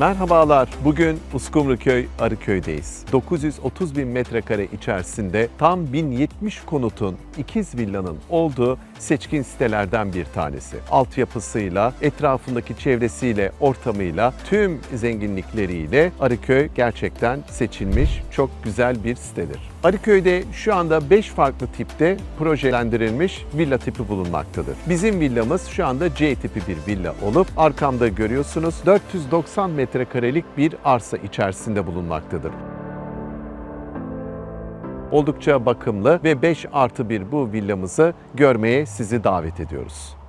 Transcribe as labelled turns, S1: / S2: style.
S1: Merhabalar. Bugün Uskumruköy Arıköy'deyiz. 930 bin metrekare içerisinde tam 1070 konutun, ikiz villanın olduğu seçkin sitelerden bir tanesi. Altyapısıyla, etrafındaki çevresiyle, ortamıyla, tüm zenginlikleriyle Arıköy gerçekten seçilmiş çok güzel bir sitedir. Arıköy'de şu anda 5 farklı tipte projelendirilmiş villa tipi bulunmaktadır. Bizim villamız şu anda C tipi bir villa olup arkamda görüyorsunuz 490 metrekarelik bir arsa içerisinde bulunmaktadır. Oldukça bakımlı ve 5 artı 1 bu villamızı görmeye sizi davet ediyoruz.